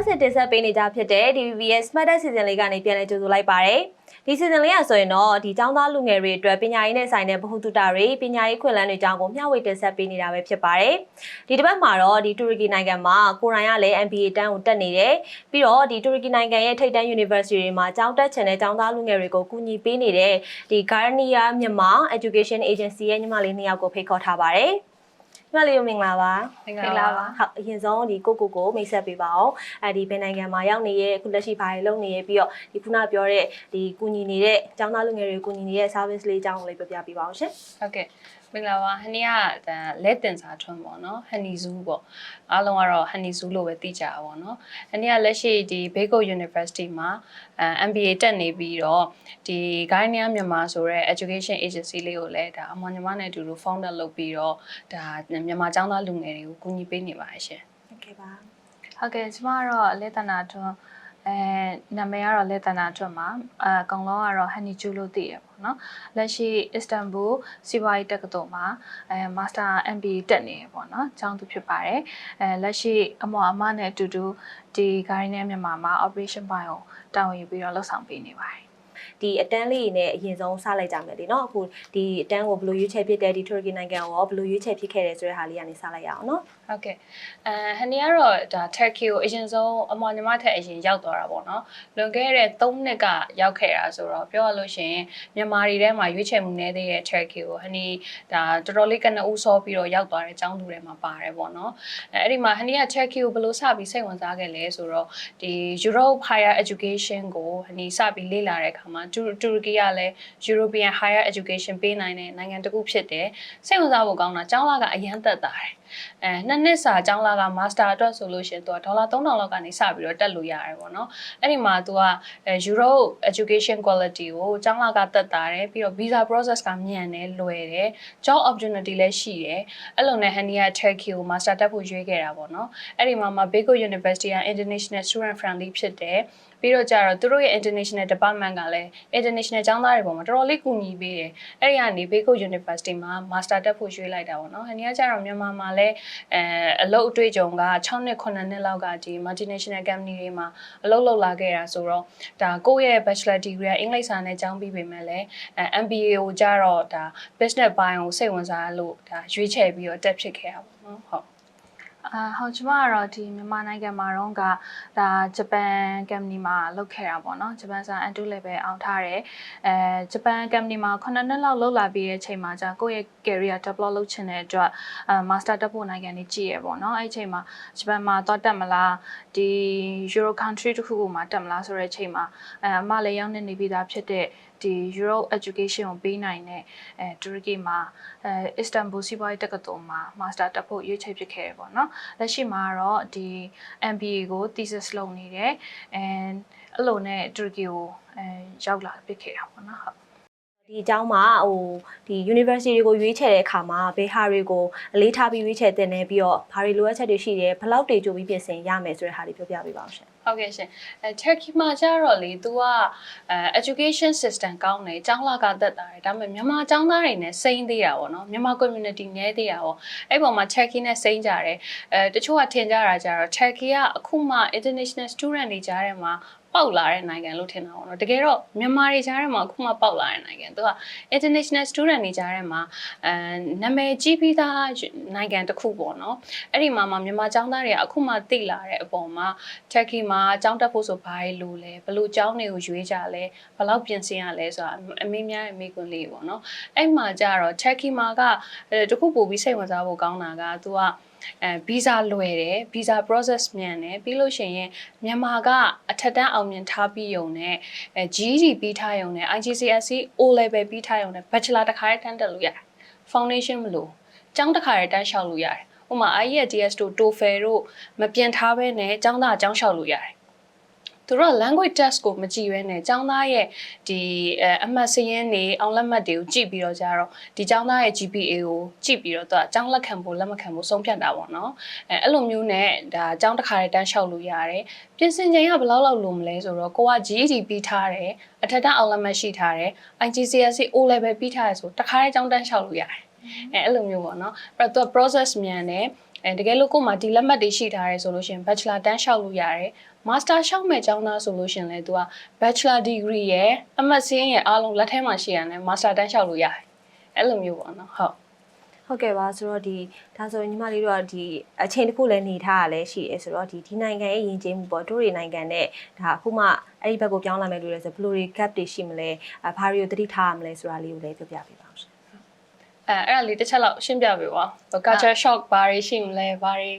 အစစ်တင်ဆက်ပေးနေကြဖြစ်တဲ့ DVBS Smart Season လေးကနေပြန်လည်ကြိုဆိုလိုက်ပါတယ်။ဒီ season လေးကဆိုရင်တော့ဒီចောင်းသားလူငယ်တွေအတွက်ပညာရေးနဲ့ဆိုင်တဲ့ဗဟုသုတတွေပညာရေးခွင့်လန်းတွေအကြောင်းကိုမျှဝေတင်ဆက်ပေးနေတာပဲဖြစ်ပါတယ်။ဒီတစ်ပတ်မှာတော့ဒီတူရကီနိုင်ငံမှာကိုရိုင်းကလည်း MBA တန်းကိုတက်နေတယ်။ပြီးတော့ဒီတူရကီနိုင်ငံရဲ့ထိပ်တန်း University တွေမှာကျောင်းတက်ချင်တဲ့ကျောင်းသားလူငယ်တွေကိုကူညီပေးနေတဲ့ဒီ Garnia မြန်မာ Education Agency ရဲ့ညီမလေးနှစ်ယောက်ကိုဖိတ်ခေါ်ထားပါတယ်။ညီ မလေးကိုမင်္ဂလာပါ။မင်္ဂလာပါဟုတ်အရင်ဆုံးဒီကိုကိုကိုမိတ်ဆက်ပေးပါအောင်အဲဒီဘယ်နိုင်ငံမှာရောက်နေရဲ့အခုလက်ရှိဘာတွေလုပ်နေရဲ့ပြီးတော့ဒီခုနပြောတဲ့ဒီကူညီနေတဲ့ចောင်းသားလူငယ်တွေကူညီနေတဲ့ service လေးအကြောင်းကိုလေးပြောပြပေးပါအောင်ရှင်ဟုတ်ကဲ့မင်္ဂလာပါဟနီကဒါလက်တင်စာထွန်းပေါ့နော်ဟနီဇူးပေါ့အားလုံးကတော့ဟနီဇူးလို့ပဲသိကြတာပေါ့နော်ဟနီကလက်ရှိဒီ Bago University မှာအဲ MBA တက်နေပြီးတော့ဒီ Guardian မြန်မာဆိုတဲ့ education agency လေးကိုလည်းဒါအမွန်ညီမနဲ့အတူတူ founder လုပ်ပြီးတော့ဒါလည်းမြန်မာကျောင်းသားလူငယ်တွေကိုကူညီပေးနေပါတယ်ရှင်။ဟုတ်ကဲ့ပါ။ဟုတ်ကဲ့ကျမကတော့လေတနာထွန်းအဲနာမည်ကတော့လေတနာထွန်းပါ။အဲကောင်လုံးကတော့ Honey Chu လို့သိရပါနော်။လက်ရှိ Istanbul စီဝိုင်းတက္ကသိုလ်မှာအဲ Master MBA တက်နေရပေါ့နော်။ကျောင်းသူဖြစ်ပါတယ်။အဲလက်ရှိအမောအမနဲ့အတူတူဒီ Guardian မြန်မာမှာ Operation Bio တာဝန်ယူပြီးတော့လှုပ်ဆောင်ပေးနေပါတယ်။ ဒီအတန်းလေးနဲ့အရင်ဆုံးစလိုက်ကြမယ်လေနော်အခုဒီအတန်းကိုဘယ်လိုရွေးချယ်ဖြစ်တဲ့ဒီ Turkey နိုင်ငံကိုရောဘယ်လိုရွေးချယ်ဖြစ်ခဲ့တယ်ဆိုတဲ့ဟာလေးကနေစလိုက်ရအောင်နော်။ ဟုတ်ကဲ့အဲဟန်နီကတော့ဒါ Turkey ကိုအရင်ဆုံးအမော်ညီမထက်အရင်ရောက်သွားတာပေါ့နော်လွန်ခဲ့တဲ့3နှစ်ကရောက်ခဲ့တာဆိုတော့ပြောရလို့ရှိရင်မြန်မာတွေထဲမှာရွေးချယ်မှုနည်းသေးတဲ့ Turkey ကိုဟန်နီဒါတော်တော်လေးကနဦးစောပြီးတော့ရောက်သွားတဲ့ចောင်းသူတွေမှာပါတယ်ပေါ့နော်အဲအဲ့ဒီမှာဟန်နီက Turkey ကိုဘယ်လိုစပြီးစိတ်ဝင်စားခဲ့လဲဆိုတော့ဒီ Europe Higher Education ကိုဟန်နီစပြီးလေ့လာတဲ့အခါမှာတူတူရကီကလည်း European Higher Education ပေးနိုင်တဲ့နိုင်ငံတစ်ခုဖြစ်တယ်စိတ်ဝင်စားဖို့ကောင်းတာကျောင်းလာကအရန်သက်တာတယ် အဲနှစ်နှစ်စာကျောင်းလာကမာစတာအတွက်ဆိုလို့ရှိရင်သူကဒေါ်လာ3000လောက်ကနေစပြီးတော့တက်လို့ရတယ်ပေါ့နော်အဲ့ဒီမှာသူကအဲ Europe education quality ကိုကျောင်းလာကတက်တာတယ်ပြီးတော့ visa process ကမြန်တယ်လွယ်တယ် job opportunity လည်းရှိတယ်အဲ့လိုနဲ့ Hania Turkey ကို master တက်ဖို့ရွေးခဲ့တာပေါ့နော်အဲ့ဒီမှာမှာ Beko University က international student friendly ဖြစ်တယ် ပြီးတော့ကြတော့သူတို့ရဲ့ international department ကလည်း international ကျောင်းသားတွေပေါ်မှာတော်တော်လေးကူညီပေးတယ်။အဲ့ဒီကနေ Beko University မှာ master တက်ဖို့ရွေးလိုက်တာပေါ့နော်။ဟန်နီကကြတော့မြန်မာမှာလည်းအဲအလုပ်အတွေ့အကြုံက6နှစ်9နှစ်လောက်ကဒီ multinational company တွေမှာအလုပ်လုပ်လာခဲ့တာဆိုတော့ဒါကိုယ့်ရဲ့ bachelor degree ကအင်္ဂလိပ်စာနဲ့ကျောင်းပြီးပေမဲ့လည်းအဲ MBA ကိုကြတော့ဒါ business ဘိုင်းကိုစိတ်ဝင်စားလို့ဒါရွေးချယ်ပြီးတော့တက်ဖြစ်ခဲ့တာပေါ့နော်။ဟုတ် အာဟုတ်ကျမကတော့ဒီမြန်မာနိုင်ငံမှာတော့ကဒါဂျပန်ကမ္ပဏီမှာလုပ်ခဲ့တာပေါ့နော်ဂျပန်ဆန်အန်တူ level အောင်ထားတယ်အဲဂျပန်ကမ္ပဏီမှာ9နှစ်လောက်လုပ်လာပြီးတဲ့အချိန်မှာじゃကိုယ့်ရဲ့ career develop လုပ်ချင်တဲ့အတွက်အာ master တက်ဖို့နိုင်ငံနေကြည့်ရပေါ့နော်အဲ့ဒီအချိန်မှာဂျပန်မှာသွားတက်မလားဒီ Euro country တစ်ခုခုမှာတက်မလားဆိုတဲ့အချိန်မှာအဲအမလည်းရောက်နေနေပြီးသားဖြစ်တဲ့ ဒီ Euro education ကိုပေးနိုင်တဲ့အဲတူရကီမှာအဲ Istanbul စီးပွားရေးတက္ကသိုလ်မှာ master တက်ဖို့ရွေးချယ်ဖြစ်ခဲ့ရပေါ့နော်လက်ရှိမှာတော့ဒီ MBA ကို thesis လုပ်နေတယ် and အဲ့လိုနဲ့တူရကီကိုအဲရောက်လာဖြစ်ခဲ့တာပေါ့နော်ဟုတ် ဒီအကြောင်းမှာဟိုဒီ university တွေကိုရွေးချယ်တဲ့အခါမှာဘယ်ဟာတွေကိုအလေးထားပြီးရွေးချယ်တင်နေပြီးတော့ဘာတွေလိုအပ်ချက်တွေရှိတယ်ဘယ်လောက်တွေကြိုပြီးပြင်ဆင်ရမယ်ဆိုတဲ့ဟာတွေပြောပြပေးပါအောင်ရှင်ဟုတ်ကဲ့ရှင်အဲ Turkey မှာကျတော့လေ तू ကအဲ education system ကောင်းတယ်ကျောင်းလာကသက်တာတယ်ဒါပေမဲ့မြန်မာကျောင်းသားတွေနဲ့စိမ့်သေးတာပေါ့နော်မြန်မာ community နည်းသေးတာပေါ့အဲ့ပေါ်မှာ Turkey နဲ့စိမ့်ကြတယ်အဲတချို့ကထင်ကြတာကြတော့ Turkey ကအခုမှ international student တွေကြားထဲမှာ ပေါက်လာတဲ့နိုင်ငံလို့ထင်တာပေါ့နော်တကယ်တော့မြန်မာတွေကြားထဲမှာအခုမှပေါက်လာတဲ့နိုင်ငံသူက international student တွေကြားထဲမှာအဲနာမည်ကြီးပြီးသားနိုင်ငံတစ်ခုပေါ့နော်အဲ့ဒီမှာမှမြန်မာကျောင်းသားတွေကအခုမှသိလာတဲ့အပေါ်မှာ Turkey မှာကျောင်းတက်ဖို့ဆိုဘာလို့လဲဘယ်လိုကျောင်းတွေကိုရွေးကြလဲဘယ်လောက်ပြင်ဆင်ရလဲဆိုတာအမေများရဲ့မိကွန်းလေးပေါ့နော်အဲ့မှာကြတော့ Turkey မှာကအဲတခုပို့ပြီးစိတ်ဝင်စားဖို့ကောင်းတာက तू က အဲဗီဇာလွယ်တယ်ဗီဇာ process မြန်တယ်ပြီးလို့ရှိရင်မြန်မာကအထက်တန်းအောင်မြင်ထားပြီးရုံနဲ့အဲ GED ပြီးထားရုံနဲ့ IGCSE O level ပြီးထားရုံနဲ့ bachelor တစ်ခါတည်းတန်းတက်လို့ရတယ် foundation မလို့ကျောင်းတစ်ခါတည်းတန်းလျှောက်လို့ရတယ်ဥပမာ IELTS တို့ TOEFL တို့မပြင်ထားဘဲနဲ့ကျောင်းသားကျောင်းလျှောက်လို့ရတယ် သူတို့က language test ကိုမကြည့်ရဲနဲ့ចောင်းသားရဲ့ဒီအဲအမှတ်စရင်းတွေအောင်လက်မှတ်တွေကိုကြည့်ပြီးတော့ကြတော့ဒီចောင်းသားရဲ့ GPA ကိုကြည့်ပြီးတော့သူကចောင်းလက်ခံဖို့လက်မခံဖို့ဆုံးဖြတ်တာပေါ့နော်အဲအဲ့လိုမျိုးနဲ့ဒါចောင်းတစ်ခါတည်းတန်းလျှောက်လို့ရတယ်ပြင်ဆင်ချိန်ကဘယ်လောက်လောက်လိုမလဲဆိုတော့ကိုက GED ပြီးထားတယ်အထက်တန်းအောင်လက်မှတ်ရှိထားတယ် IGCSE O level ပြီးထားတယ်ဆိုတခါတည်းចောင်းတန်းလျှောက်လို့ရတယ် အဲအဲ့လိုမျိုးပေါ့နော်အဲ့တော့သူက process မြန်တယ် အဲတကယ်လို့ကိုယ်မှာဒီလက်မှတ်တွေရှိထားရဲဆိုလို့ရှိရင် bachelor တန်းလျှောက်လို့ရတယ် master လျှောက်မဲ့ကျောင်းသားဆိုလို့ရှိရင်လည်း तू က bachelor degree ရယ်အမှတ်စင်းရယ်အားလုံးလက်ထဲမှာရှိရတယ် master တန်းလျှောက်လို့ရတယ်အဲ့လိုမျိုးပေါ့နော်ဟုတ်ဟုတ်ကဲ့ပါဆိုတော့ဒီဒါဆိုရင်ညီမလေးတို့ကဒီအချိန်တစ်ခုလည်းနေထားရလဲရှိရဲဆိုတော့ဒီဒီနိုင်ငံရဲ့ယဉ်ကျေးမှုပေါ့တို့တွေနိုင်ငံနဲ့ဒါအခုမှအဲ့ဒီဘက်ကိုပြောင်းလာမယ်လို့လဲဆိုဘယ်လိုတွေ gap တွေရှိမလဲအဘာတွေကိုသတိထားရမလဲဆိုတာလေးကိုလည်းပြောပြပေးပါဦးရှင်အဲအဲ့ဒါလေးတစ်ချက်လောက်ရှင်းပြပေးပါဟို culture shock ဘာတွေရှိမလဲဘာတွေ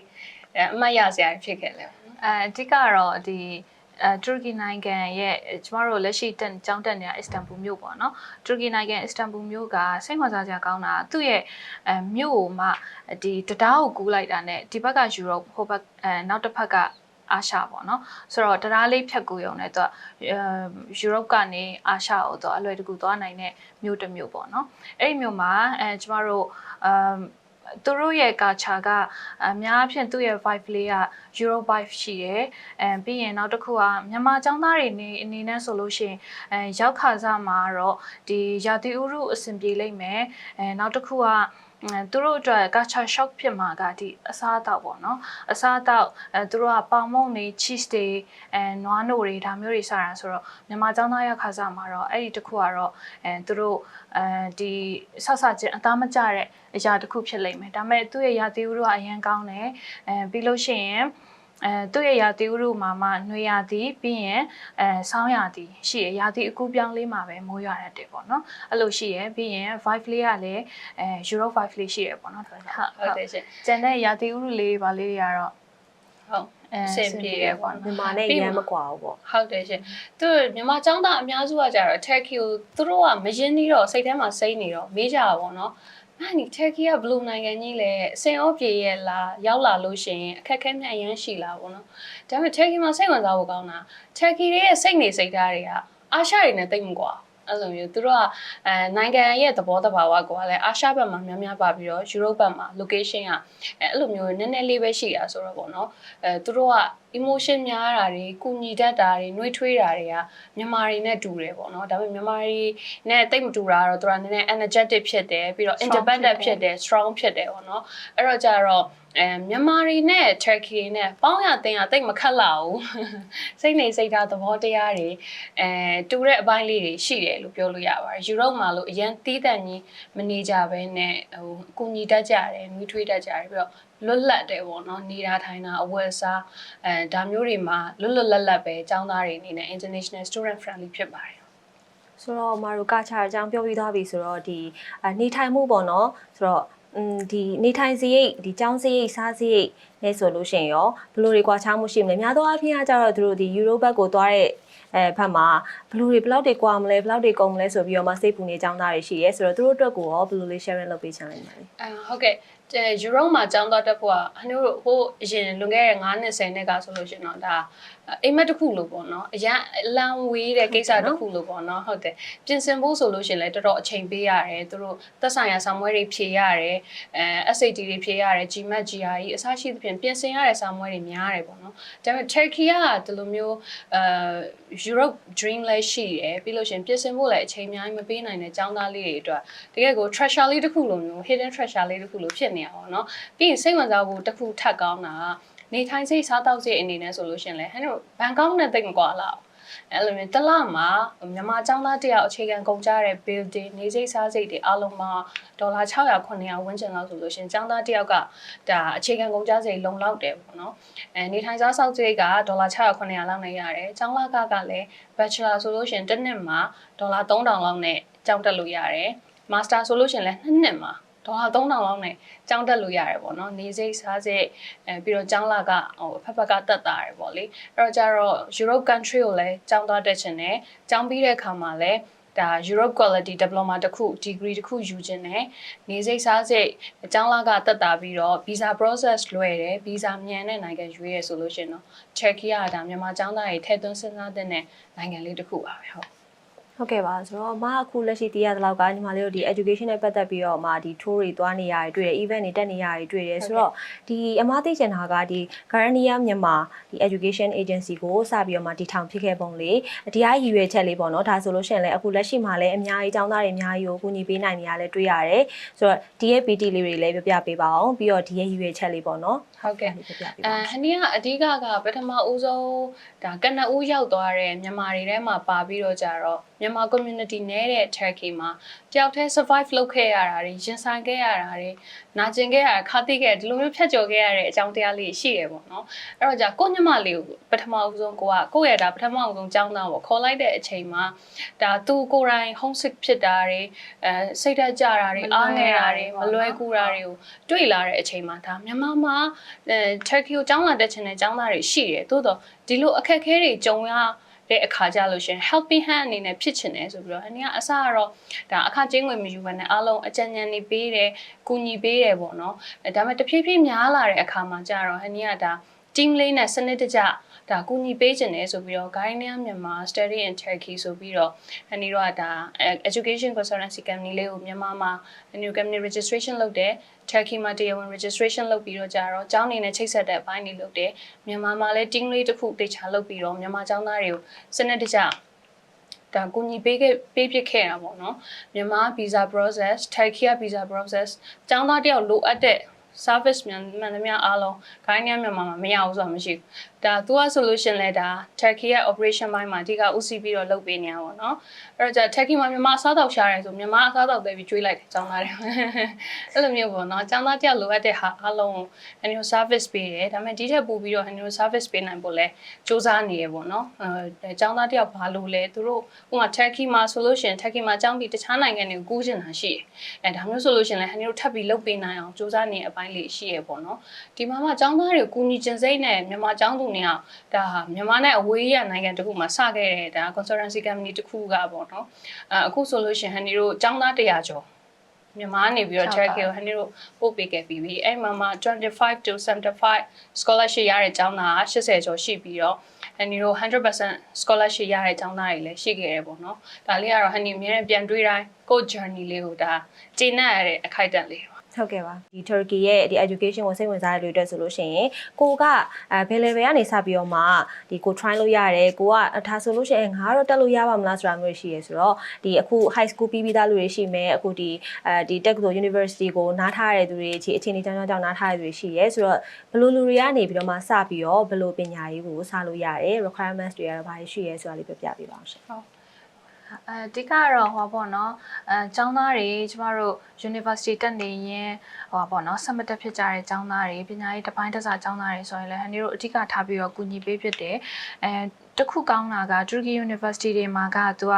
အဲအမှတ်ရစရာတွေဖြစ်ခဲ့လဲပေါ့နော် အဲအဓိကကတော့ဒီအဲတူရကီနိုင်ငံရဲ့ကျမတို့လက်ရှိတက်ကျောင်းတက်နေတာအစ္စတန်ဘူမြို့ပေါ့နော်တူရကီနိုင်ငံအစ္စတန်ဘူမြို့ကစိတ်ဝင်စားစရာကောင်းတာသူ့ရဲ့အဲမြို့ကိုမှဒီတံတားကိုကူးလိုက်တာနဲ့ဒီဘက်ကယူရိုပဟိုဘက်အဲနောက်တစ်ဖက်ကအာရှပေါ့နော်ဆိုတော့တရားလေးဖြတ်ကူရုံနဲ့သူကအဲယူရိုပကနေအာရှကိုသူအလွယ်တကူသွားနိုင်တဲ့မြို့တစ်မြို့ပေါ့နော်အဲ့ဒီမြို့မှာအဲကျမတို့အမ် သူတို့ရဲ့ culture ကအများအဖြစ်သူ့ရဲ့ vibe လေးက Euro vibe ရှိရယ်အဲပြီးရင်နောက်တစ်ခုကမြန်မာចောင်းသားတွေနေအနေနဲ့ဆိုလို့ရှိရင်အဲရောက်ခါစားမှာတော့ဒီရာသီဥတုအဆင်ပြေလိမ့်မယ်အဲနောက်တစ်ခုကအဲ သူတို့အတွက် culture shock ဖြစ်မှာကဒီအစားအသောက်ပေါ့နော်အစားအသောက်အဲသူတို့ကပေါင်မုန့်တွေ cheese တွေအဲနွားနို့တွေဒါမျိုးတွေစားတာဆိုတော့မြန်မာចောင်းသားရောက်ခါစားမှာတော့အဲ့ဒီတစ်ခုကတော့အဲသူတို့အဲဒီဆောက်ဆချင်းအသားမကျတဲ့အရာတစ်ခုဖြစ်လိမ့်မယ်ဒါပေမဲ့သူ့ရဲ့ရာသီဥတုကအရန်ကောင်းတယ်အဲပြီးလို့ရှိရင် အဲသူ့ရဲ့ရာသီဥတုမှာမှနှွေရာသီပြီးရင်အဲဆောင်းရာသီရှိရရာသီအကူပြောင်းလေးမှာပဲမိုးရွာတတ်တယ်ပေါ့နော်အဲ့လိုရှိရပြီးရင် vibe လေးကလည်းအဲ Euro vibe လေးရှိရပေါ့နော်ဟုတ်ဟုတ်တယ်ရှင်ကျန်တဲ့ရာသီဥတုလေးပါလေးတွေကတော့ဟုတ်အဲအဆင်ပြေရပေါ့နော်မြန်မာနဲ့ရမ်းမကွာဘူးပေါ့ဟုတ်တယ်ရှင်သူမြန်မာចောင်းသားအများစုကကြတော့ Turkey ကိုသူတို့ကမရင်းနှီးတော့စိတ်ထဲမှာစိတ်နေတော့မေးကြတာပေါ့နော်။ အဲ့ဒီ Turkey ကဘလူးနိုင်ငံကြီးလဲအစင်ဩပြေရဲ့လားရောက်လာလို့ရှိရင်အခက်အခဲနဲ့အရန်ရှိလာပေါ့နော်။ဒါပေမဲ့ Turkey မှာစိတ်ဝင်စားဖို့ကောင်းတာ Turkey ရဲ့စိတ်နေစိတ်ဓာတ်တွေကအာရှတွေနဲ့တိတ်မကွာအဲ့လိုမျိုးသူတို့ကအဲနိုင်ငံရဲ့သဘောတဘာဝကိုကလည်းအာရှဘက်မှာများများပါပြီးတော့ယူရိုဘက်မှာ location ကအဲအဲ့လိုမျိုးနည်းနည်းလေးပဲရှိတာဆိုတော့ပေါ့နော်အဲသူတို့က emotion များတာတွေကုညီတတ်တာတွေနှွေးထွေးတာတွေကမြန်မာတွေနဲ့တူတယ်ပေါ့နော်ဒါပေမဲ့မြန်မာတွေနဲ့တိတ်မတူတာကတော့သူကနည်းနည်း energetic ဖြစ်တယ်ပြီးတော့ independent ဖြစ်တယ် strong ဖြစ်တယ်ပေါ့နော်အဲ့တော့ကြတော့အဲမြန်မာတွေနဲ့ Turkey တွေနဲ့ပေါင်းရတင်ရတိတ်မခက်လာဘူးစိတ်နေစိတ်ထားသဘောတရားတွေအဲတူတဲ့အပိုင်းလေးတွေရှိတယ်လို့ပြောလို့ရပါတယ်ယူရိုမှာလို့အရန်တီးတန့်ကြီးမနေကြဘဲနဲ့ဟိုအကူညီတတ်ကြတယ်နှွေးထွေးတတ်ကြတယ်ပြီးတော့ လွတ်လပ်တယ်ပေါ့နော်နေတာထိုင်တာအဝယ်စားအဲဒါမျိုးတွေမှာလွတ်လွတ်လပ်လပ်ပဲကျောင်းသားတွေအနေနဲ့ international student friendly ဖြစ်ပါတယ်ဆိုတော့မာရိုကာချာအကြောင်းပြောပြီးသားပြီဆိုတော့ဒီနေထိုင်မှုပေါ့နော်ဆိုတော့อืมဒီနေထိုင်စရိတ်ဒီចောင်းစရိတ်စားစရိတ်လဲဆိုလို့ရှိရင်ရောဘယ်လိုတွေကွာခြားမှုရှိမလဲများသောအားဖြင့်ကကြတော့သူတို့ဒီယူရိုဘက်ကိုသွားတဲ့အဲဘက်မှာဘယ်လိုတွေဘလောက်တွေကွာမလဲဘလောက်တွေကုန်မလဲဆိုပြီးတော့မှစိတ်ပူနေចောင်းသားတွေရှိရဲဆိုတော့သူတို့အတွက်ကိုရောဘယ်လိုလေး sharing လုပ်ပေးချင်လဲ။အမ်ဟုတ်ကဲ့ ယူရိုမှာចောင်းသွားတက်ဖို့ကအနှို့ဟိုအရင်လွန်ခဲ့တဲ့9နှစ်10နှစ်ကဆိုလို့ရှိရင်တော့ဒါအိမ်မက်တစ်ခုလို့ပေါ့နော်အရန်အလံဝေးတဲ့ကိစ္စတစ်ခုလို့ပေါ့နော်ဟုတ်တယ်ပြင်ဆင်ဖို့ဆိုလို့ရှိရင်လည်းတော်တော်အချိန်ပေးရတယ်သူတို့သက်ဆိုင်ရာဆောင်မွဲတွေဖြေရတယ်အဲ SAT တွေဖြေရတယ် GMAT GRE အစရှိသဖြင့်ပြင်ဆင်ရတဲ့ဆောင်မွဲတွေများတယ်ပေါ့နော်ဒါပေမဲ့ Turkey ကဒီလိုမျိုးအဲ Europe dream လည်းရှိတယ်ပြီးလို့ရှိရင်ပြင်ဆင်ဖို့လည်းအချိန်အများကြီးမပေးနိုင်တဲ့ចောင်းသားလေးတွေအတွက်တကယ်ကို treasure လေးတစ်ခုလိုမျိုး hidden treasure လေးတစ်ခုလိုဖြစ်နတာပေါ့နော်ပြီးရင်စိတ်ဝင်စားဖို့တစ်ခုထပ်ကောင်းတာကနေထိုင်စိတ်စားတောက်စိတ်အနေနဲ့ဆိုလို့ရှိရင်လည်းဟဲ့တို့ဘန်ကောက်နဲ့တိတ်မကွာလားအဲ့လိုမျိုးတစ်လမှာမြန်မာចောင်းသားတယောက်အခြေခံကုန်ကြတဲ့ building နေစိတ်စားစိတ်တွေအလုံးမှာဒေါ်လာ600 900ဝန်းကျင်လောက်ဆိုလို့ရှိရင်ចောင်းသားတယောက်ကဒါအခြေခံကုန်ကြစိတ်လုံလောက်တယ်ပေါ့နော်အဲနေထိုင်စားစောက်စိတ်ကဒေါ်လာ600 900လောက်နဲ့ရတယ်ចောင်းလာကကလည်း bachelor ဆိုလို့ရှိရင်တစ်နှစ်မှာဒေါ်လာ3000လောက်နဲ့ကျောင်းတက်လို့ရတယ် master ဆိုလို့ရှိရင်လည်းနှစ်နှစ်မှာ ဒေါ်လာ3000လောက်နဲ့ကျောင်းတက်လို့ရတယ်ပေါ့နော်နေစိတ်စားစိတ်အဲပြီးတော့ကျောင်းလာကဟိုအဖက်ဖက်ကတက်တာရယ်ပေါ့လေအဲ့တော့ကျတော့ Europe country ကိုလည်းကျောင်းသွားတက်ချင်တယ်ကျောင်းပြီးတဲ့အခါမှာလည်းဒါ Europe quality diploma တစ်ခု degree တစ်ခုယူခြင်းနဲ့နေစိတ်စားစိတ်အကြောင်းလာကတက်တာပြီးတော့ visa process လွယ်တယ် visa မြန်တဲ့နိုင်ငံရွေးရဆိုလို့ရှရင်တော့ Turkey ကဒါမြန်မာကျောင်းသားတွေထည့်သွင်းစဉ်းစားတဲ့နိုင်ငံလေးတစ်ခုပါပဲဟုတ် ဟဟုတ်ကဲ့ပါဆိုတော့အမအခုလက်ရှိတည်ရတဲ့လောက်ကညီမလေးတို့ဒီ education နဲ့ပတ်သက်ပြီးတော့အမဒီ tour တွေသွားနေရတယ်တွေ့တယ် event တွေတက်နေရတယ်တွေ့တယ်ဆိုတော့ဒီအမသိချင်တာကဒီ Garania မြန်မာဒီ education agency ကိုစပြီးတော့မှတည်ထောင်ဖြစ်ခဲ့ပုံလေးတရားရည်ရွယ်ချက်လေးပေါ့နော်ဒါဆိုလို့ရှိရင်လည်းအခုလက်ရှိမှာလည်းအများကြီးចောင်းသားတွေအများကြီးကိုကူညီပေးနိုင်နေရလဲတွေ့ရတယ်ဆိုတော့ဒီရဲ့ PT လေးတွေလည်းပြပြပေးပါအောင်ပြီးတော့ဒီရဲ့ရည်ရွယ်ချက်လေးပေါ့နော် ဟုတ်ကဲ့ ပြပြပေး အဲ ပါ ဟနီကအဓိကကပထမဦးဆုံးဒါကနဦးရောက်သွားတဲ့မြန်မာတွေထဲမှာပါပြီးတော့ကြတော့မြန်မာ community နဲ့တဲ့ Turkey မှာတယောက်တည်း survive လုပ်ခဲ့ရတာတွေရင်ဆိုင်ခဲ့ရတာတွေနာကျင်ခဲ့ရတာခါတိခဲ့ဒီလိုမျိုးဖြတ်ကျော်ခဲ့ရတဲ့အကြောင်းတရားလေးရှိရပေါ့နော်အဲ့တော့じゃကိုညမလေးကိုပထမဦးဆုံးကိုကကိုယ့်ရဲ့ဒါပထမဦးဆုံးចောင်းသားပေါ့ခေါ်လိုက်တဲ့အချိန်မှာဒါသူကိုယ်တိုင် homesick ဖြစ်တာတွေအဲစိတ်ဓာတ်ကြတာတွေအားငယ်တာတွေမလွဲကူတာတွေကိုတွေ့လာတဲ့အချိန်မှာဒါမြန်မာမှာ အဲ Turkey ကိုចောင်းလာတက်ချင်တဲ့ចောင်းသားတွေရှိတယ်သို့တော့ဒီလိုအခက်အခဲတွေကြုံရတဲ့အခါကြလို့ရှင် helping hand အနေနဲ့ဖြစ်ချင်တယ်ဆိုပြီးတော့အနည်းကအစကတော့ဒါအခကျင်းငွေမယူဘဲနဲ့အားလုံးအကြံဉာဏ်တွေပေးတယ်ကူညီပေးတယ်ပေါ့နော်အဲဒါပေမဲ့တဖြည်းဖြည်းများလာတဲ့အခါမှာကြတော့ဟနည်းကဒါ team လေးနဲ့စနစ်တကျ ဒါကူညီပေးခြင်းတယ်ဆိုပြီးတော့ Guardian မြန်မာ Study in Turkey ဆိုပြီးတော့အနည်းတော့ဒါ education consultancy company လေးကိုမြန်မာမှာ new company registration လုပ်တယ် Turkey မှာတရားဝင် registration လုပ်ပြီးတော့ကြာတော့ကျောင်းနေနဲ့ချိတ်ဆက်တဲ့အပိုင်းတွေလုပ်တယ်မြန်မာမှာလည်း team လေးတစ်ခုတေချာလုပ်ပြီးတော့မြန်မာကျောင်းသားတွေကိုစနစ်တကျဒါကူညီပေးခဲ့ပေးဖြစ်ခဲ့တာပေါ့နော်မြန်မာ visa process Turkey visa process ကျောင်းသားတယောက်လိုအပ်တဲ့ service မြန်မှန်သမျှအားလုံးခိုင်းနေမြန်မာမှာမရဘူးဆိုတာမရှိဘူး ဒါ तू อ่ะ solution လဲဒါ Turkey ရဲ့ operation ဘိုင်းမှာအဓိကဦးစီးပြီးတော့လုပ်ပေးနေတာပေါ့နော်အဲ့တော့じゃ Turkey မှာမြန်မာအစားတောက်ရှားတယ်ဆိုမြန်မာအစားတောက်သေးပြီးကျွေးလိုက်တယ်ចောင်းသားတယ်အဲ့လိုမျိုးပေါ့နော်ចောင်းသားတယောက်လိုအပ်တဲ့ဟာအားလုံးကိုအန်နီ service ပေးတယ်ဒါပေမဲ့ဒီထက်ပိုပြီးတော့အန်နီ service ပေးနိုင်ဖို့လဲစူးစမ်းနေရပေါ့နော်အဲចောင်းသားတယောက်ဘာလို့လဲသူတို့ဥပမာ Turkey မှာ solution Turkey မှာចောင်းပြီးတခြားနိုင်ငံတွေကိုကူးချင်တာရှိတယ်အဲဒါမျိုး solution လဲအန်နီတို့ထပ်ပြီးလုပ်ပေးနိုင်အောင်စူးစမ်းနေတဲ့အပိုင်းလေးရှိရပေါ့နော်ဒီမှာမှចောင်းသားတွေကိုကူညီကျင်စိတ်နဲ့မြန်မာចောင်းသူ တွေကဒါဟာမြန်မာနဲ့အဝေးရနိုင်ငံတခုမှာစခဲ့တဲ့ဒါ consultancy company တခုကပေါ့နော်အဲအခုဆိုလို့ရှိရင်ဟန်ဒီတို့ចောင်းသား100ကျော်မြန်မာနေပြီးတော့ဟုတ် check ပါကိုဟန်ဒီတို့ပို့ပေးခဲ့ပြီးပြီအဲ့မှာမှ25 to 75 scholarship ရတဲ့ကျောင်းသား80ကျော်ရှိပြီးတော့ဟန်ဒီတို့100% scholarship ရတဲ့ကျောင်းသားတွေလည်းရှိခဲ့တယ်ပေါ့နော်ဒါလေးကတော့ဟန်ဒီအများနဲ့ပြန်တွေးတိုင်းကိုယ့် journey လေးကိုဒါကျင့်ရတဲ့အခိုက်အတန့်လေးပါ ဟုတ်ကဲ့ပါဒီ Turkey ရဲ့ဒီ education ကိုစိတ်ဝင်စားတဲ့လူတွေအတွက်ဆိုလို့ရှိရင်ကိုကအဲဘယ် level ကနေစပြီးတော့မှဒီကို try လုပ်ရတယ်ကိုကဒါဆိုလို့ရှိရင်ငါကတော့တက်လို့ရပါမလားဆိုတာမျိုးရှိရဆိုတော့ဒီအခု high school ပြီးပြီးသားလူတွေရှိမယ်အခုဒီအဲဒီတက္ကသိုလ် university ကိုနားထားရတဲ့သူတွေအခြေအခြေအနေကြောင်းကြောင်းနားထားရတဲ့သူတွေရှိရဲဆိုတော့ဘယ်လိုလူတွေကနေပြီးတော့မှစပြီးတော့ဘယ်လိုပညာရေးကိုစလို့ရတယ် requirements တွေကတော့ဘာတွေရှိရဲဆိုတာလေးပြပြပေးပါအောင်ရှင် အဓိကကတော့ဟောပေါ့နော်အဲကျောင်းသားတွေကျမတို့ university တက်နေရင်ဟောပေါ့နော်ဆက်မတက်ဖြစ်ကြတဲ့ကျောင်းသားတွေပညာရေးတစ်ပိုင်းတစ်စားကျောင်းသားတွေဆိုရင်လည်းဟန်ဒီတို့အဓိကထားပြီးတော့ကူညီပေးဖြစ်တယ်အဲတစ်ခုကောင်းတာက Turkey University တွေမှာကသူက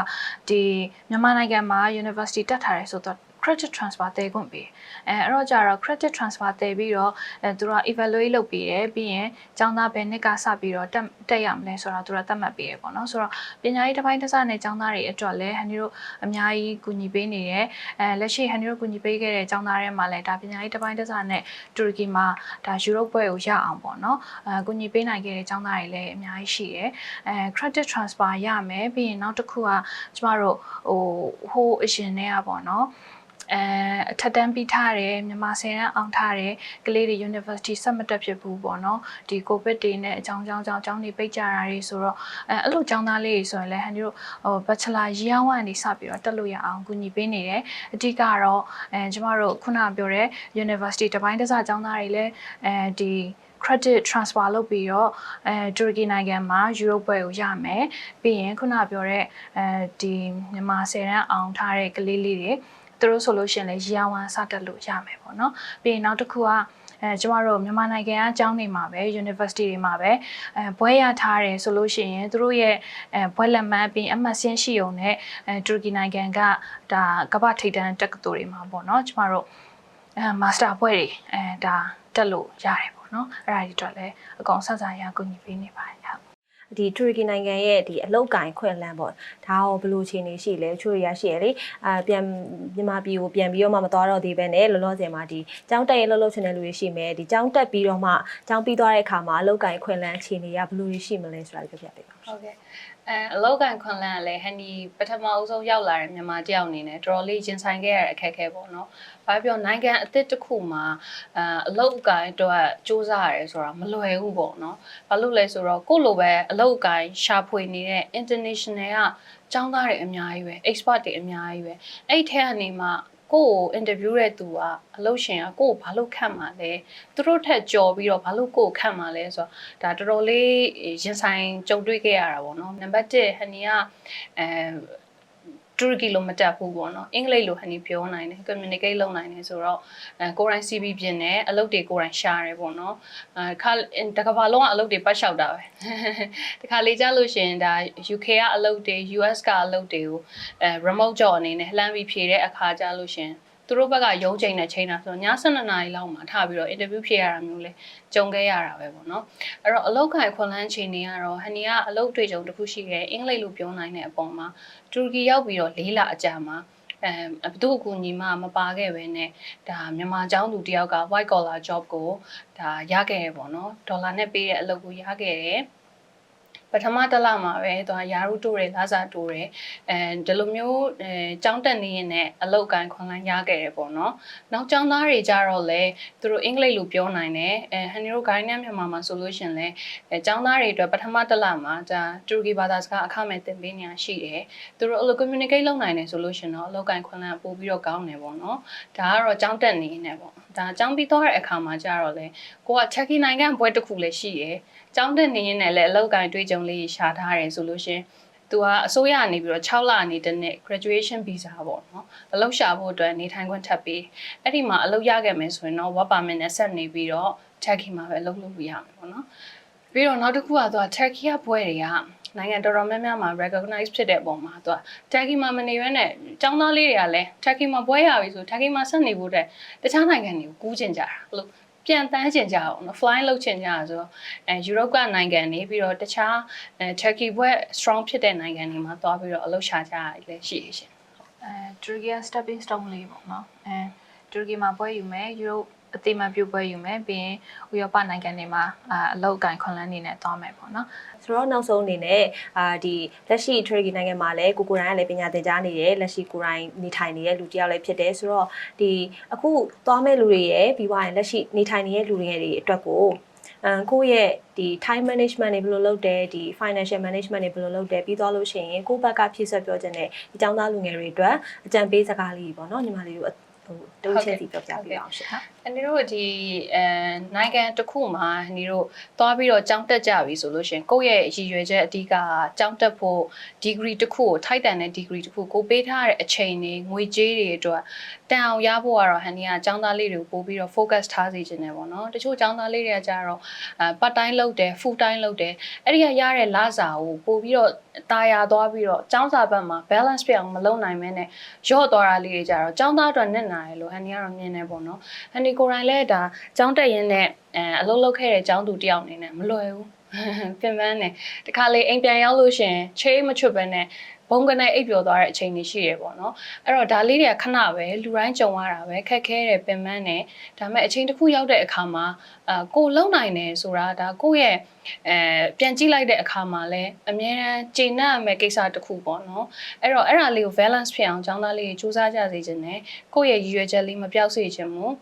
ဒီမြန်မာနိုင်ငံမှာ University တက်ထားတယ်ဆိုတော့ credit transfer တည်ခွင့်ပေးအဲအဲ့တော့ကြတော့ credit transfer တည်ပြီးတော့အဲသူတို့က evaluate လုပ်ပြီးတယ်ပြီးရင်ကျောင်းသားဘယ်နှစ်ကစပြီးတော့တက်တက်ရမလဲဆိုတော့သူတို့သတ်မှတ်ပေးရပေါ့နော်ဆိုတော့ပညာရေးတစ်ပိုင်းတစ်စနဲ့ကျောင်းသားတွေအတွက်လည်းဟန်ဒီတို့အများကြီးကူညီပေးနေတယ်အဲလက်ရှိဟန်ဒီတို့ကူညီပေးခဲ့တဲ့ကျောင်းသားတွေမှာလည်းဒါပညာရေးတစ်ပိုင်းတစ်စနဲ့တူရကီမှာဒါယူရိုပဘွဲကိုရအောင်ပေါ့နော်အဲကူညီပေးနိုင်ခဲ့တဲ့ကျောင်းသားတွေလည်းအများကြီးရှိတယ်အဲ credit transfer ရမယ်ပြီးရင်နောက်တစ်ခုကကျမတို့ဟိုဟိုအရင်တည်းကပေါ့နော် အဲအထက်တန်းပြီးထားတယ်မြန်မာဆယ်တန်းအောင်ထားတယ်ကလေးတွေ university ဆက်မတက်ဖြစ်ဘူးပေါ့နော်ဒီ covid တွေနဲ့အကြောင်းကြောင်းကြောင်းအကြောင်းတွေပိတ်ကြတာတွေဆိုတော့အဲအဲ့လိုကျောင်းသားလေးတွေဆိုရင်လည်းဟန်ဒီတို့ဟို bachelor year 1ကနေစပြီးတော့တက်လို့ရအောင်ကူညီပေးနေတယ်အဓိကတော့အဲကျမတို့ခုနကပြောတဲ့ university တစ်ပိုင်းတစ်စကျောင်းသားတွေလည်းအဲဒီ credit transfer လုပ်ပြီးတော့အဲတူရကီနိုင်ငံမှာ Europe ဘွဲကိုရမယ်ပြီးရင်ခုနပြောတဲ့အဲဒီမြန်မာဆယ်တန်းအောင်ထားတဲ့ကလေးလေးတွေ သူတို့ဆိုလို့ရှိရင်လည်းရီယာဝန်စတက်လို့ရမယ်ပေါ့နော်ပြီးရင်နောက်တစ်ခုကအဲကျမတို့မြန်မာနိုင်ငံအကြောင်းနေမှာပဲ university တွေမှာပဲအဲဘွဲရထားတယ်ဆိုလို့ရှိရင်သူတို့ရဲ့အဲဘွဲလက်မှတ်ပြီးအမှတ်စင်းရှိုံနဲ့အဲတူရကီနိုင်ငံကဒါကမ္ဘာထိပ်တန်းတက္ကသိုလ်တွေမှာပေါ့နော်ကျမတို့အဲမာစတာဘွဲတွေအဲဒါတက်လို့ရတယ်ပေါ့နော်အဲ့ဒါတွေအတွက်လည်းအကောင်ဆက်စားရကူညီပေးနေပါတယ်ဟုတ် ဒီတူရကီနိုင်ငံရဲ့ဒီအလောက်ကင်ခွင့်လန်းပေါ့ဒါရောဘယ်လိုအခြေအနေရှိလဲချိုးရရရှိရလေအာပြန်မြန်မာပြည်ကိုပြန်ပြီးတော့မှမသွားတော့သေးပဲနဲ့လောလောဆယ်မှာဒီကျောင်းတက်ရလှုပ်လှုပ်ချင်တဲ့လူတွေရှိမယ်ဒီကျောင်းတက်ပြီးတော့မှကျောင်းပြီးသွားတဲ့အခါမှာအလောက်ကင်ခွင့်လန်းအခြေအနေကဘယ်လိုရှိမလဲဆိုတာပြောပြပေးပါဟုတ်ကဲ့ အဲအလောက်ကန်ခွန်လန်းကလည်းဟန်ဒီပထမအဆုံးရောက်လာတဲ့မြန်မာတယောက်အနေနဲ့တော်တော်လေးရင်ဆိုင်ခဲ့ရတဲ့အခက်အခဲပေါ့နော်။ဘာပြောနိုင်ငံအသစ်တစ်ခုမှာအဲအလောက်ကန်တော့စူးစမ်းရတယ်ဆိုတာမလွယ်ဘူးပေါ့နော်။ဘာလို့လဲဆိုတော့ကိုယ့်လိုပဲအလောက်ကန်ရှာဖွေနေတဲ့ international ကចောင်းသားတွေအများကြီးပဲ expert တွေအများကြီးပဲ။အဲ့ဒီထဲကနေမှ ကိုယ့်ကို interview တဲ့သူကအလုပ်ရှင်ကကိုယ့်ကိုဘာလို့ခန့်မှာလဲသူတို့ထက်ကြော်ပြီးတော့ဘာလို့ကိုယ့်ကိုခန့်မှာလဲဆိုတော့ဒါတော်တော်လေးရင်ဆိုင်ကြုံတွေ့ခဲ့ရတာပေါ့နော်နံပါတ်1ဟန်နီကအဲ တူရကီလိုမတက်ဘူးပေါ့နော်အင်္ဂလိပ်လိုဟန်နီပြောနိုင်တယ် communicate လုပ်နိုင်တယ်ဆိုတော့အဲကိုယ်တိုင် CV ပြင်တယ်အလုပ်တွေကိုယ်တိုင်ရှာတယ်ပေါ့နော်အဲခါတကဘာလုံးကအလုပ်တွေပတ်လျှောက်တာပဲတခါလေးကြားလို့ရှိရင်ဒါ UK ကအလုပ်တွေ US ကအလုပ်တွေကိုအဲ remote job အနေနဲ့လှမ်းပြီးဖြေတဲ့အခါကြားလို့ရှိရင် သူတို့ဘက်ကရုံးချိန်နဲ့ချိန်တာဆိုတော့ည7:00နာရီလောက်မှာထားပြီးတော့ interview ဖြေရတာမျိုးလဲကြုံခဲ့ရတာပဲပေါ့နော်အဲ့တော့အလောက်ခိုင်ခွန်လန်းချိန်တွေကတော့ဟန်နီကအလောက်တွေကြုံတစ်ခုရှိခဲ့အင်္ဂလိပ်လိုပြောနိုင်တဲ့အပေါ်မှာတူရကီရောက်ပြီးတော့၄လအကြာမှာအဲဘသူ့အကူညီမမပါခဲ့ပဲနဲ့ဒါမြန်မာကျောင်းသူတယောက်က white collar job ကိုဒါရခဲ့ရပေါ့နော်ဒေါ်လာနဲ့ပေးတဲ့အလုပ်ကိုရခဲ့တယ် ပထမတစ်လမှာပဲသွားယာရုတိုးတယ်လာစာတိုးတယ်အဲဒီလိုမျိုးအဲကြောင်းတက်နေရင်လည်းအလောက်ကန်ခွန်လန်းရခဲ့တယ်ပေါ့နော်နောက်ကျောင်းသားတွေကြတော့လေသူတို့အင်္ဂလိပ်လိုပြောနိုင်တယ်အဲဟန်နီတို့ဂိုင်းနဲ့မြန်မာမှာဆိုလို့ရှရင်လေအဲကျောင်းသားတွေအတွက်ပထမတစ်လမှာဒါတူရကီဘာသာစကားအခမဲ့သင်ပေးနေရရှိတယ်သူတို့အဲ့လို communicate လုပ်နိုင်တယ်ဆိုလို့ရှရင်တော့အလောက်ကန်ခွန်လန်းပို့ပြီးတော့ကောင်းတယ်ပေါ့နော်ဒါကတော့ကျောင်းတက်နေနေပေါ့ ဒါကျောင်းပြီးသွားတဲ့အခါမှာကြတော့လေကိုက Turkey နိုင်ငံဘွဲတစ်ခုလည်းရှိရယ်ကျောင်းတက်နေရင်လည်းအလောက်ကန်တွေးကြုံလေးရှာထားတယ်ဆိုလို့ရှရင်သူကအစိုးရအနေပြီးတော့6လနေတဲ့နှစ် graduation visa ပေါ့နော်အလုပ်ရှာဖို့အတွက်နေထိုင်ခွင့်ထပ်ပြီးအဲ့ဒီမှာအလုပ်ရခဲ့မယ်ဆိုရင်တော့ work permit နဲ့ဆက်နေပြီးတော့ Turkey မှာပဲအလုပ်လုပ်လို့ရမယ်ပေါ့နော်ပြီးတော့နောက်တစ်ခုကသူက Turkey ကဘွဲတွေက နိုင်ငံတော်တော်များများမှာ recognize ဖြစ်တဲ့အပေါ်မှာသူက Turkey မှာမနေရနဲ့ចောင်းသားလေးတွေကလည်း Turkey မှာဘွဲရပြီဆို Turkey မှာဆက်နေဖို့တဲ့တခြားနိုင်ငံတွေကိုကူးကျင်ကြတာအဲ့လိုပြန်တန်းကျင်ကြအောင်နော် flying လုပ်ချင်ကြတာဆိုတော့အဲ Europe ကနိုင်ငံတွေပြီးတော့တခြားအဲ Turkey ဘွဲ strong ဖြစ်တဲ့နိုင်ငံတွေမှာသွားပြီးတော့အလုပ်ရှာကြရလည်းရှိရရှင်အဲတူရကီက stepping stone လေးပေါ့နော်အဲတူရကီမှာပွဲယူမယ်ယူရို အတိမတ်ပြုတ်ပွဲယူမယ်ပြီးရင်ဥရောပနိုင်ငံတွေမှာအာအလောက်ကန်ခွန်လန်းနေနဲ့သွားမယ်ပေါ့နော်ဆိုတော့နောက်ဆုံးအနေနဲ့အာဒီလက်ရှိထရီကီနိုင်ငံမှာလည်းကိုကိုရိုင်းကလည်းပညာသင်ကြားနေတယ်လက်ရှိကိုရိုင်းနေထိုင်နေတဲ့လူတစ်ယောက်လည်းဖြစ်တယ်ဆိုတော့ဒီအခုသွားမဲ့လူတွေရဲ့ပြီးသွားရင်လက်ရှိနေထိုင်နေတဲ့လူတွေရဲ့အတွက်ကိုအမ်ကိုယ့်ရဲ့ဒီ time management တွေဘယ်လိုလုပ်တယ်ဒီ financial management တွေဘယ်လိုလုပ်တယ်ပြီးသွားလို့ရှိရင်ကိုယ့်ဘက်ကဖြည့်ဆွတ်ပြောခြင်းနဲ့ဒီចောင်းသားလူငယ်တွေအတွက်အကြံပေးစကားလေးပေါ့နော်ညီမလေးတို့ဟိုတုံးချက်စီပြောပြပေးအောင်ရှင်ဟာ အနေတို့ဒီအဲနိုင်ငံတစ်ခုမှာအနေတို့သွားပြီးတော့ကြောင်းတက်ကြပြီဆိုလို့ရှင်ကိုယ့်ရဲ့ရည်ရွယ်ချက်အဓိကကြောင်းတက်ဖို့ degree တစ်ခုကိုထိုက်တန်တဲ့ degree တစ်ခုကိုပေးထားတဲ့အချိန်တွေငွေကြေးတွေအတွက်တန်အောင်ရဖို့ကတော့ဟန်နီကကျောင်းသားလေးတွေကိုပို့ပြီးတော့ focus ထားစေချင်တယ်ပေါ့နော်တချို့ကျောင်းသားလေးတွေကကြတော့အဲ part time လုပ်တယ် full time လုပ်တယ်အဲ့ဒီကရတဲ့လစာကိုပို့ပြီးတော့တာယာသွားပြီးတော့ကျောင်းစာဘက်မှာ balance ပြအောင်မလုပ်နိုင်မဲနဲ့ရော့သွားတာလေးတွေကြတော့ကျောင်းသားအတွက်နစ်နာတယ်လို့ဟန်နီကတော့မြင်နေပေါ့နော်ဟန်နီကိုယ်တိုင်လည်းဒါကျောင်းတက်ရင်းနဲ့အဲအလုပ်လုပ်ခဲ့တဲ့ကျောင်းသူတယောက်အနေနဲ့မလွယ်ဘူးပြင်ပန်းနေတခါလေအိမ်ပြန်ရောက်လို့ရှရင်ချေးမချွတ်ပဲနဲ့ဘုံကနေအိပ်ပျော်သွားတဲ့အချိန်တွေရှိရပေါ့နော်အဲ့တော့ဒါလေးတွေကခဏပဲလူတိုင်းကြုံရတာပဲခက်ခဲတယ်ပင်ပန်းတယ်ဒါပေမဲ့အချိန်တစ်ခုရောက်တဲ့အခါမှာအာကိုလုံနိုင်တယ်ဆိုတာဒါကိုယ့်ရဲ့အဲပြန်ကြည့်လိုက်တဲ့အခါမှာလည်းအများရန်ကျေနပ်ရမယ့်ကိစ္စတစ်ခုပေါ့နော်အဲ့တော့အဲ့ဒါလေးကို balance ဖြစ်အောင်ကျောင်းသားလေးတွေစူးစမ်းကြစေချင်တယ်ကိုယ့်ရဲ့ရည်ရွယ်ချက်လေးမပြောက်စေချင်ဘူး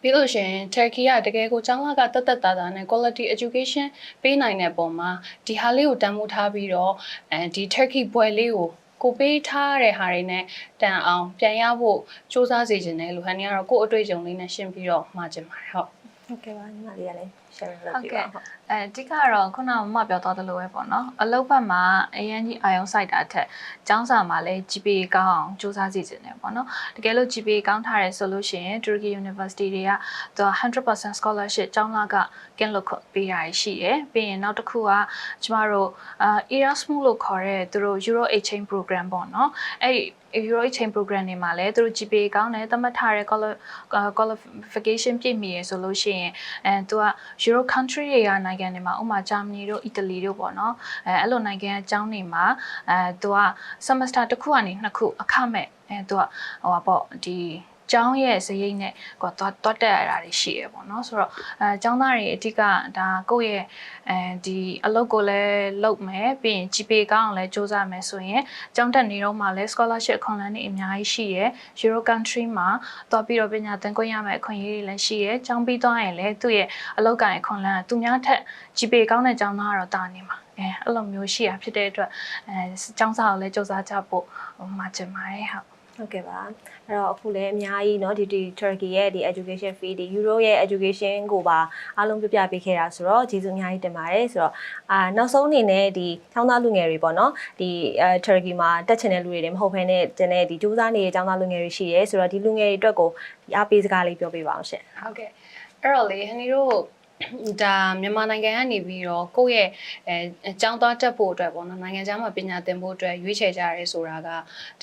ပြီးလို့ရှိရင် Turkey ကတကယ်ကိုကျောင်းလာကတက်တက်တာတာနဲ့ quality education ပေးနိုင်တဲ့ပုံမှာဒီဟာလေးကိုတန်ဖိုးထားပြီးတော့အဲဒီ Turkey ဘွယ်လေးကိုကိုပေးထားတဲ့ဟာတွေနဲ့တန်အောင်ပြန်ရဖို့စူးစမ်းစေချင်တယ်လို့ဟန်နီကတော့ကိုယ့်အတွေ့အကြုံလေးနဲ့ရှင်းပြီးတော့မှာချင်ပါတယ်ဟုတ်ဟုတ်ကဲ့ပါညီမလေးကလည်း share လုပ်ဟုတ်ပြကဲ့ပါဟုတ်အဲအဓိကကတော့ခုနကမမပြောသွားသလိုပဲပေါ့နော်အလုပ်ဘက်မှာအရင်ကြီးအာယုံစိုက်တာထက်ကျောင်းစာမှာလည်း GPA ကောင်းအောင်စူးစမ်းစီခြင်းတယ်ပေါ့နော်တကယ်လို့ GPA ကောင်းထားတယ်ဆိုလို့ရှိရင် Turkey University တွေကသူ100% scholarship ကျောင်းလာကကင်းလို့ပေးရရှိတယ်ပြီးရင်နောက်တစ်ခုကကျမတို့အာ Erasmus လို့ခေါ်တဲ့သူတို့ Euro Exchange Program ပေါ့နော်အဲ့ဒီ Euro Exchange Program တွေမှာလည်းသူတို့ GPA ကောင်းတယ်သတ်မှတ်ထားတဲ့ quali- qualification ပြည့်မီရယ်ဆိုလို့ရှိရင်အဲသူက Euro country တွေကနိုင်ငံတွေမှာဥပမာ Germany တို့ Italy တို့ပေါ့နော်အဲအဲ့လိုနိုင်ငံအကြောင်းတွေမှာအဲသူက semester တစ်ခုကနေနှစ်ခုအခမဲ့အဲသူကဟိုပါပေါ့ဒီ ကျောင်းရဲ့ဇရိတ်နဲ့ကိုယ်သွားသွားတက်ရတာတွေရှိရပေါ့နော်ဆိုတော့အဲကျောင်းသားတွေအဓိကဒါကိုယ့်ရဲ့အဲဒီအလုပ်ကိုလည်းလုပ်မယ်ပြီးရင် GPA ကောင်းအောင်လည်းစူးစမ်းမယ်ဆိုရင်ကျောင်းတက်နေတော့မှလည်း scholarship ခွန်လန်းတွေအများကြီးရှိရယ် Euro country မှာသွားပြီးတော့ပညာသင်ခွင့်ရမယ့်အခွင့်အရေးတွေလည်းရှိရယ်ကျောင်းပြီးသွားရင်လည်းသူ့ရဲ့အလုပ်ကိုင်ခွန်လန်းကသူများထက် GPA ကောင်းတဲ့ကျောင်းသားကတော့တာနေမှာအဲအဲ့လိုမျိုးရှိရဖြစ်တဲ့အတွက်အဲကျောင်းစာကိုလည်းစူးစမ်းကြဖို့ဟိုမှာချင်ပါတယ်ဟုတ် ဟုတ်ကဲ့ပါအဲ့တော့အခုလည်းအများကြီးเนาะဒီဒီ Turkey ရဲ့ဒီ education fee ဒီ Euro ရဲ့ education ကိုပါအားလုံးပြပြပေးခဲ့တာဆိုတော့ကျေးဇူးအများကြီးတင်ပါတယ်ဆိုတော့အာနောက်ဆုံးအနေနဲ့ဒီចောင်းသားလူငယ်တွေပေါ့เนาะဒီအဲ Turkey မှာတက်ချင်တဲ့လူတွေတွေမဟုတ်ဘဲနဲ့တင်တဲ့ဒီစူးစမ်းနေတဲ့ចောင်းသားလူငယ်တွေရှိရဲဆိုတော့ဒီလူငယ်တွေအတွက်ကိုဒီအားပေးစကားလေးပြောပေးပါအောင်ရှင် ဟုတ်ကဲ့အဲ့တော့လေဟန်နီတို့ ဒါမြန်မာနိုင်ငံကနေပြီးတော့ကိုယ့်ရဲ့အဲအကြောင်းသားတက်ဖို့အတွက်ပေါ့နော်နိုင်ငံခြားမှာပညာသင်ဖို့အတွက်ရွေးချယ်ကြရဲဆိုတာက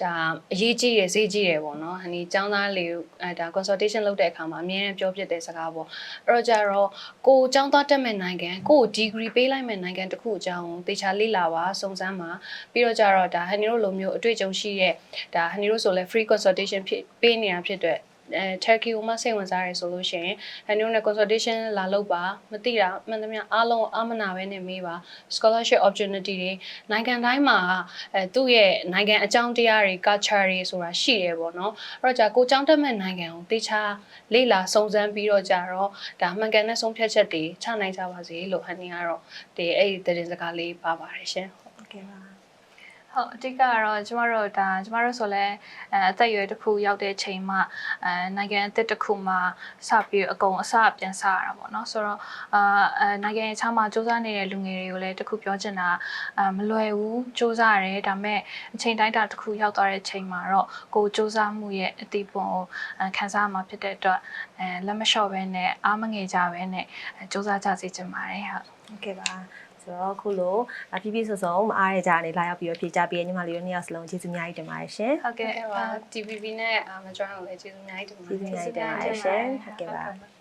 ဒါအရေးကြီးတယ်ဈေးကြီးတယ်ပေါ့နော်ဟန်နီကျောင်းသားလေးအဲဒါ consultation လုပ်တဲ့အခါမှာအများနဲ့ပြောပြတဲ့စကားပေါ့အဲ့တော့ကြတော့ကိုကျောင်းသားတက်မဲ့နိုင်ငံကို degree ပေးလိုက်မဲ့နိုင်ငံတစ်ခုအကြောင်းတေချာလေ့လာပါစုံစမ်းပါပြီးတော့ကြတော့ဒါဟန်နီတို့လိုမျိုးအတွေ့အကြုံရှိတဲ့ဒါဟန်နီတို့ဆိုလဲ free consultation ဖြစ်ပေးနေတာဖြစ်တဲ့ အဲ Turkey ကိုမှစိတ်ဝင်စားရဲဆိုလို့ရှိရင်ဟန်နီတို့နဲ့ consultation လာလုပ်ပါမသိတာမှန်သမျှအားလုံးအမနာပဲနဲ့မေးပါ scholarship opportunity တွေနိုင်ငံတိုင်းမှာအဲသူ့ရဲ့နိုင်ငံအကြောင်းတရားတွေ culture တွေဆိုတာရှိတယ်ပေါ့နော်အဲ့တော့じゃကိုကျောင်းတက်မဲ့နိုင်ငံကိုတေချာလေ့လာစုံစမ်းပြီးတော့ကြတော့ဒါမှန်ကန်တဲ့ဆုံးဖြတ်ချက်တွေချနိုင်ကြပါစေလို့ဟန်နီကတော့ဒီအဲ့ဒီသတင်းစကားလေးပါပါတယ်ရှင်ဟုတ်ကဲ့ပါ ဟုတ်အတိတ်ကတော့ကျမတို့ဒါကျမတို့ဆိုလဲအဲအသက်အရွယ်တစ်ခုရောက်တဲ့ချိန်မှာအဲနိုင်ငံအသစ်တစ်ခုမှာစပြီးအကုန်အစပြန်စရတာပေါ့နော်ဆိုတော့အာအဲနိုင်ငံခြားမှာစူးစမ်းနေတဲ့လူငယ်တွေကိုလည်းတစ်ခုပြောချင်တာအာမလွယ်ဘူးစူးစမ်းရတယ်ဒါပေမဲ့အချိန်တိုင်းတာတစ်ခုရောက်သွားတဲ့ချိန်မှာတော့ကိုယ်စူးစမ်းမှုရဲ့အတိပုံကိုအဲခံစားမှာဖြစ်တဲ့အတွက်အဲလက်မလျှော့ပဲနဲ့အားမငယ်ကြပဲနဲ့အဲစူးစမ်းကြစေချင်ပါတယ်ဟုတ်ဟုတ်ကဲ့ပါ ဆိုတော့အခုလို့အပြည့်ပြည့်စုံစုံမအားရကြနေလာရောက်ပြီးတော့ဖြေကြပေးညီမလေးတို့နှစ်ယောက်စလုံးကျေးဇူးအများကြီးတင်ပါတယ်ရှင်ဟုတ်ကဲ့ကဲ့ပါ TVB နဲ့အာမကျွမ်းကိုလည်းကျေးဇူးအများကြီးတင်ပါတကျေးယ်ဇူးအများကြီးတင်ပါတယ်ရှင်ဟုတ်ကဲ့ပါ